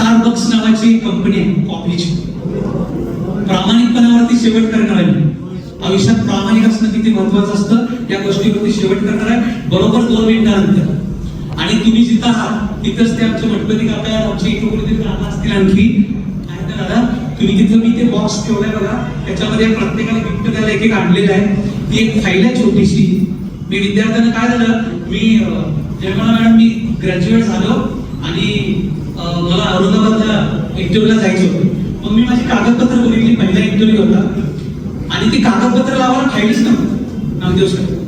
Starbucks नावाची company आहे कॉफीची प्रामाणिकपणावरती शेवट करणार आहे आयुष्यात प्रामाणिक असणं किती महत्वाचं असतं या गोष्टीवरती शेवट करणार आहे. बरोबर दोन मिनिटानंतर. आणि तुम्ही जिथं आहात तिथंच ते आमचे गणपती काका आहेत, आमचे इथे कोणीतरी काका असतील आणखी. आहेत ना दादा? तुम्ही तिथं मी ते बॉक्स ठेवलाय बघा. त्याच्यामध्ये प्रत्येकाने गिफ्ट द्यायला एक एक आणलेलं आहे. ती एक फाईल आहे छोटीशी. मी विद्यार्थ्यांना काय झालं? मी जयमाला मॅडम मी ग्रॅज्युएट झालो. आणि मला औरंगाबादला इंटरव्ह्यूला जायचं होतं. मग मी माझी कागदपत्र बघितली पहिला इंटरव्ह्यू होता. आणि ती कागदपत्र लावायला फाईलच नव्हतं. नामदेव सर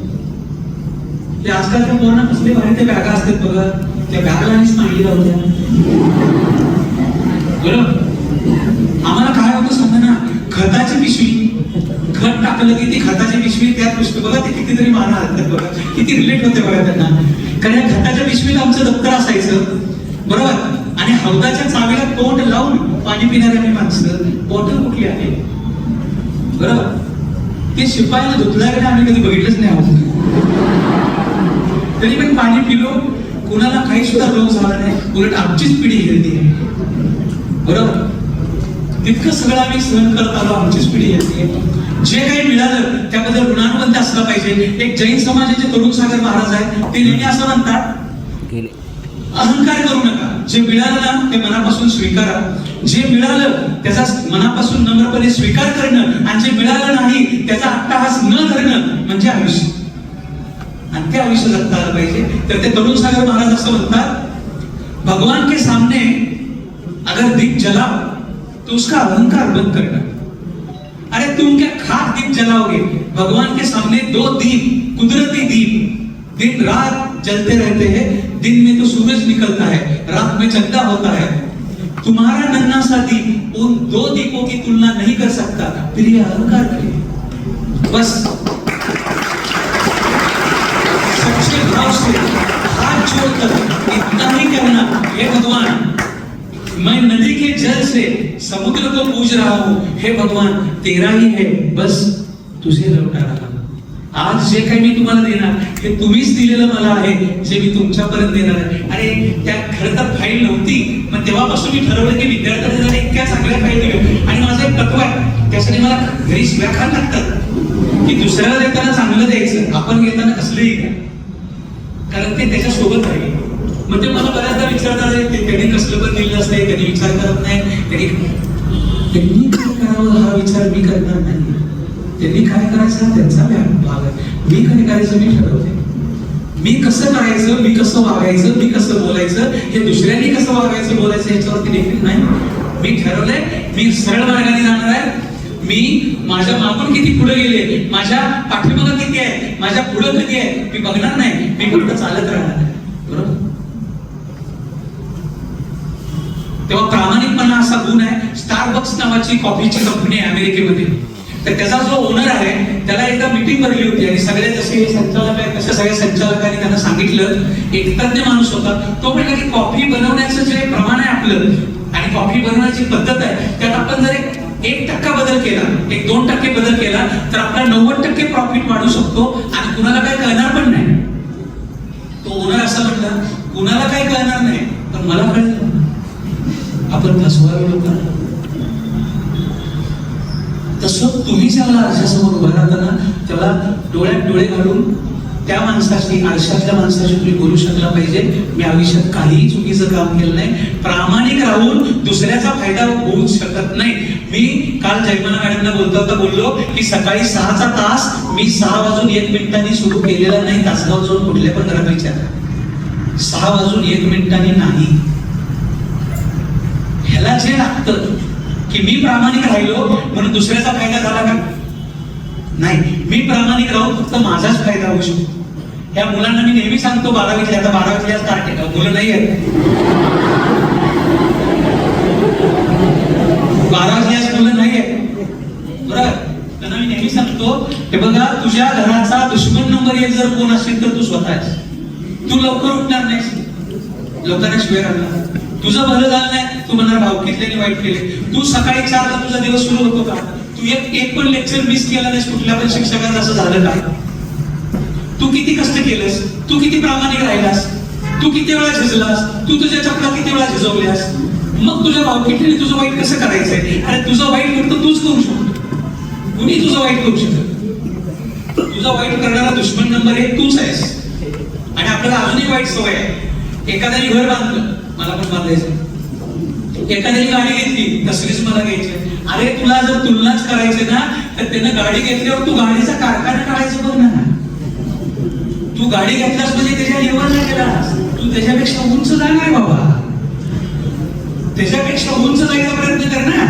ते आजकालच्या पोरांना कसले भारी त्या बॅगा असतात बघा. त्या बॅगला आणि स्माइली होत्या बरोबर? आम्हाला काय होतं सांगा ना? खताची पिशवी. खत टाकलं की ती खताची पिशवी त्यात पुस्तक बघा ते कितीतरी माना असतात बघा. किती रिलेट होते बघा त्यांना. कारण या खताच्या पिशवीला आमचं दप्तर असायचं. बरोबर? आणि हौदाच्या चावीला तोंड लावून पाणी पिणाऱ्या माणसं बॉटल कुठली आहे? बरोबर ते शिपायाला धुतल्याकडे आम्ही कधी बघितलंच नाही आहोत. तरी पण पाणी पिलो कुणाला काही सुद्धा रोग झाला नाही. उलट आमचीच पिढी आहे बरोबर तितकं सगळं आम्ही सहन करत आलो आमचीच पिढी आहे जे काही मिळालं त्याबद्दल ऋणानुबंध असलं पाहिजे. एक जैन समाजाचे तरुण सागर महाराज आहेत ते नेहमी असं म्हणतात अहंकार करू नका. जे मिळालं ना ते मनापासून स्वीकारा. जे मिळालं त्याचा मनापासून नम्रपणे स्वीकार करणं आणि जे मिळालं नाही त्याचा अट्टहास न करणं म्हणजे आयुष्य. आणि ते आयुष्य जगता आलं पाहिजे. तर ते तरुण सागर महाराज असं म्हणतात भगवान के सामने अगर दीप जलाओ तो उसका अहंकार बंद करना अरे तुम क्या खाक दीप जलाओगे? भगवान के सामने दो दीप कुदरती दीप दिन रात जलते रहते हैं। दिन में तो सूरज निकलता है, रात में चंदा होता है। तुम्हारा नन्ना सा दीप उन दो दीपों की तुलना नहीं कर सकता, फिर ये अहंकार करिए बस। सच्चे भाव से हाथ जोड़कर इतना ही कहना, हे भगवान, मैं नदी के जल से समुद्र को पूज रहा हूँ। हे भगवान, तेरा ही है, बस तुझे लौटा रहा. आज जे काही मी तुम्हाला देणार ते तुम्हीच दिलेलं मला आहे जे मी तुमच्यापर्यंत देणार आहे. अरे त्या खरं तर फाईल नव्हती मग तेव्हापासून मी ठरवलं की विद्यार्थ्यांना इतक्या चांगल्या फाईल देऊ आणि माझं एक तत्व आहे त्यासाठी मला घरी शिव्या खायला लागतात की दुसऱ्याला देताना चांगलं द्यायचं आपण घेताना कसलंही का कारण ते त्याच्या सोबत आहे म्हणजे मग ते मला बऱ्याचदा विचारतात ते त्यांनी कसलं पण दिलं असते त्यांनी विचार करत नाही. त्यांनी त्यांनी काय करावं हा विचार मी करणार नाही. त्यांनी काय करायचं? त्यांचा भाग आहे. मी काय करायचं? मी ठरवते. मी कसं करायचं? मी कसं वागायचं? मी कसं बोलायचं? हे दुसऱ्यांनी कसं वागायचं? बोलायचं याच्यावरती देखील नाही. मी ठरवलंय. मी सरळ मार्गाने जाणार आहे. मी माझ्या मागून किती पुढे गेले? माझ्या पाठीमागं किती आहे? माझ्या पुढे किती आहे? मी बघणार नाही. मी फक्त चालत राहणार आहे. बरोबर? तेव्हा प्रामाणिकपणा असा गुण आहे. स्टारबक्स नावाची कॉफीची कंपनी आहे अमेरिकेमध्ये. तर त्याचा जो ओनर आहे त्याला एकदा मीटिंग भरली होती आणि सगळे जसे संचालक आहेत तसे सगळ्या संचालकांनी त्यांना सांगितलं. एक तज्ञ माणूस होता. तो म्हणला की कॉफी बनवण्याचं जे प्रमाण आहे आपलं आणि कॉफी बनवण्याची पद्धत आहे त्यात आपण जर एक एक टक्का बदल केला एक दोन टक्के बदल केला तर आपला नव्वद टक्के प्रॉफिट वाढू शकतो आणि कुणाला काय कळणार पण नाही. तो ओनर असं म्हटला कुणाला काय कळणार नाही? पण मला कळलं. आपण फसवावे लोकांना विचारला आरशासमोर उभा राहताना त्याला डोळ्यात डोळे घालून त्या माणसाशी आरशातल्या माणसाशी तुम्ही बोलू शकला पाहिजे. मी आयुष्यात काहीही चुकीचं काम केलं नाही. प्रामाणिक राहून दुसऱ्याचा फायदा होऊ शकत नाही. मी काल जयमाना मॅडमना बोलता होता बोललो की सकाळी सहाचा तास मी सहा वाजून एक मिनिटांनी सुरू केलेला नाही. तासगाव जाऊन कुठल्या पण घरात विचार. सहा वाजून एक मिनिटांनी नाही. ह्याला जे लागतं की मी प्रामाणिक राहिलो म्हणून दुसऱ्याचा फायदा झाला का? नाही. मी प्रामाणिक राहून फक्त माझाच फायदा होऊ शकतो. या मुलांना मी नेहमी सांगतो बारावीतल्या आता बारावीतल्या स्टार्ट मुलं नाही आहेत. बारावीतल्याच मुलं नाही आहेत. बरोबर त्यांना मी नेहमी सांगतो हे बघा तुझ्या घराचा दुश्मन नंबर एक जर कोण असेल तर तू स्वतःच. तू लवकर उठणार नाहीस. लोकांना शिवाय राहणार तुझं भलं झालं नाही तू म्हणणार भाऊ कितल्याने वाईट केले? तू सकाळी चारला तुझा दिवस सुरू होतो का? तू एक एक पण लेक्चर मिस केला नाहीस कुठल्या पण शिक्षकांना असं झालं का? तू किती कष्ट केलंस? तू किती प्रामाणिक राहिलास? तू किती वेळा झिजलास? तू तुझ्या चपला किती वेळा झिजवल्यास? मग तुझ्या भावकीने तुझं वाईट कसं करायचंय? अरे तुझं वाईट फक्त तूच करू शकतो. कुणी तुझं वाईट करू शकत? तुझा वाईट करणारा दुश्मन नंबर एक तूच आहेस. आणि आपल्याला अजूनही वाईट सवय आहे. एखाद्याने घर बांधलं. मला पण बांधायचं एखाद्याने गाडी घेतली तसलीच मला घ्यायची अरे तुला जर तुलनाच करायची ना तर त्यानं गाडी घेतल्यावर तू गाडीचा कारखाना काढायचं बघ ना. तू गाडी घेतलास म्हणजे त्याच्या लेवलला गेलास तू त्याच्यापेक्षा उंच जाणार बाबा. त्याच्यापेक्षा उंच जायचा प्रयत्न कर ना.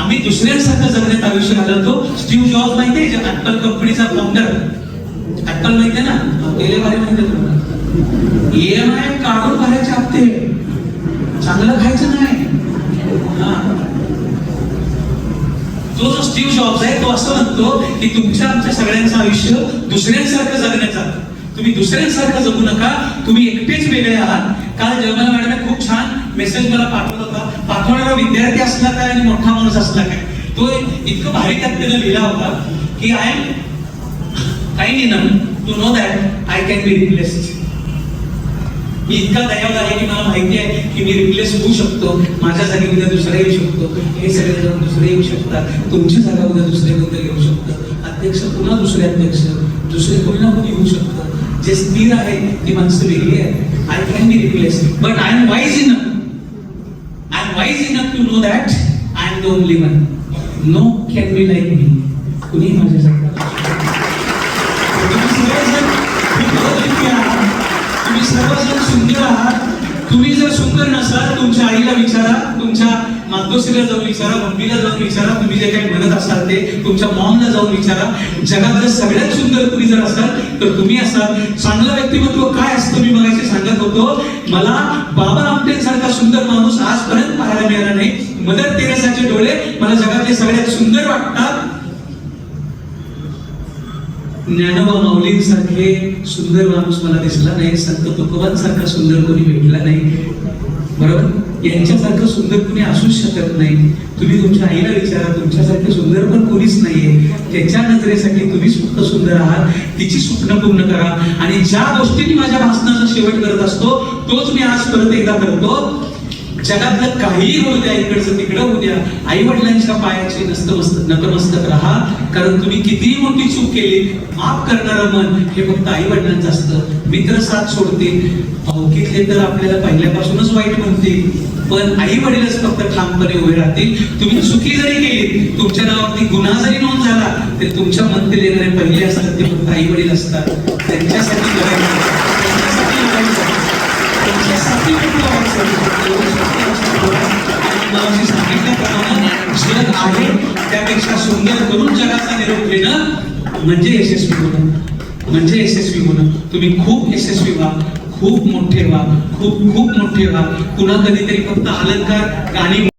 आम्ही दुसऱ्यांसारखं जगण्यात आयुष्य घालवतो. स्टीव्ह जॉब माहितीये जे ऍपल कंपनीचा फाउंडर ऍपल माहितीये ना? गेले बारे माहिती तुम्हाला ईएमआय काढून चांगलं खायचं नाही. तो जो स्टीव जॉब्स आहे तो असं म्हणतो की तुमच्या आमच्या सगळ्यांचं आयुष्य दुसऱ्यांसारखं जगण्याचा तुम्ही दुसऱ्यांसारखं जगू नका तुम्ही एकटेच वेगळे आहात. काल जर्मन मॅडमने खूप छान मेसेज मला पाठवला होता. पाठवणारा विद्यार्थी असला काय आणि मोठा माणूस असला काय? तो इतकं भारी त्यात त्यानं लिहिला होता की I am kind enough to know that I can be replaced मी इतका दयावर आहे की मला माहिती आहे की मी रिप्लेस होऊ शकतो माझ्या जागी उद्या दुसरा येऊ शकतो हे सगळे जण दुसरे येऊ शकतात तुमची जागा उद्या दुसरे कोणतं येऊ शकतं अध्यक्ष पुन्हा दुसरे अध्यक्ष दुसरे पुन्हा कोणी येऊ शकतं. जे स्थिर आहे ती माणसं वेगळी आहे I can be replace but I am wise in I am wise in to know that I am the only one no can be like मी कुणी माझ्यासारखं तुम्ही सर्वजण सुंदर आहात. तुम्ही जर सुंदर नसाल तुमच्या आईला विचारा तुमच्या मातोश्रीला जाऊन विचारा मम्मीला जाऊन विचारा तुम्ही जे काही म्हणत असाल ते तुमच्या मॉमला जाऊन विचारा. जगातलं सगळ्यात सुंदर तुम्ही जर असाल तर तुम्ही असाल. चांगलं व्यक्तिमत्व काय असतं मी मगाशी सांगत होतो. मला बाबा आमटेंसारखा सुंदर माणूस आजपर्यंत पाहायला मिळाला नाही. मदर तेरेसाचे डोळे मला जगातले सगळ्यात सुंदर वाटतात. ज्ञानोबा माऊलींसारखे सुंदर माणूस मला दिसला नाही संत तुकोबांसारखा सुंदर कोणी भेटला नाही. बरोबर? यांच्यासारखं सुंदर कोणी असूच शकत नाही. तुम्ही तुमच्या आईला विचारा तुमच्यासारखे सुंदर पण कोणीच नाहीये. त्याच्या नजरेसाठी तुम्हीच फक्त सुंदर आहात. तिची स्वप्न पूर्ण करा. आणि ज्या गोष्टी मी माझ्या भाषणाचा शेवट करत असतो तोच मी आज परत एकदा करतो. जगातलं काहीही होऊ द्या इकडचं तिकडं होऊ द्या आई वडिलांच्या पायाची नस्तमस्त नतमस्तक राहा कारण तुम्ही कितीही मोठी चूक केली माफ करणारं मन हे फक्त आई वडिलांचं असतं. मित्र साथ सोडते. भाऊकीतले तर आपल्याला पहिल्यापासूनच वाईट म्हणतील पण आई वडीलच फक्त ठामपणे उभे राहतील. तुम्ही चुकी जरी केली तुमच्या नावावरती गुन्हा जरी नोंद झाला तरी तुमच्या मनतील येणारे पहिले असतात ते फक्त आई वडील असतात. त्यांच्यासाठी लढायचं त्यांच्यासाठी लढायचं त्यांच्यासाठी खूप लढायचं सांगितल्याप्रमाणे आहे. त्यापेक्षा सुंदर करून जगाचा निरोप घेणं म्हणजे यशस्वी होणं. म्हणजे यशस्वी होणं. तुम्ही खूप यशस्वी व्हा. खूप मोठे व्हा. खूप खूप मोठे व्हा. पुन्हा कधीतरी फक्त अलंकार गाणी